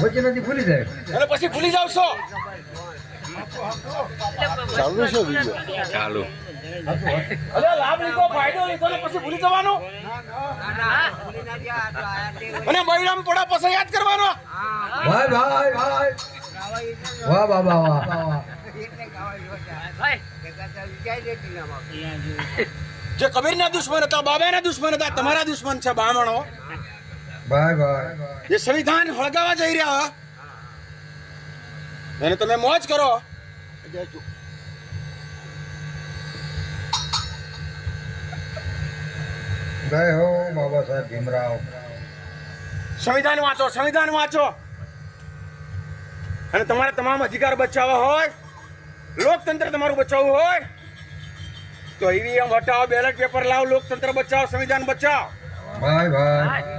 વચ્ચે નથી ભૂલી જાય. અને પછી ભૂલી જાવ છો. ચાલુ છે વીડિયો ચાલુ. અરે લાભ લીધો ફાયદો લીધો ને પછી ભૂલી જવાનું. અને બૈરામ પોડા પછી યાદ કરવાનો. ભાઈ ભાઈ ભાઈ. વાહ બાબા વાહ. જે કબીરના દુશ્મન હતા બાબાના દુશ્મન હતા તમારા દુશ્મન છે બામણો. ભાઈ બાય. જે સંવિધાન હળગાવા જઈ રહ્યા એને તમે મોજ કરો. જય હો બાબા સાહેબ ભીમરાવ. સંવિધાન વાંચો સંવિધાન વાંચો. અને તમારા તમામ અધિકાર બચાવવા હોય લોકતંત્ર તમારું બચાવવું હોય તો ઈવીએમ હટાવો બેલેટ પેપર લાવો લોકતંત્ર બચાવો સંવિધાન બચાવો. બાય ભાઈ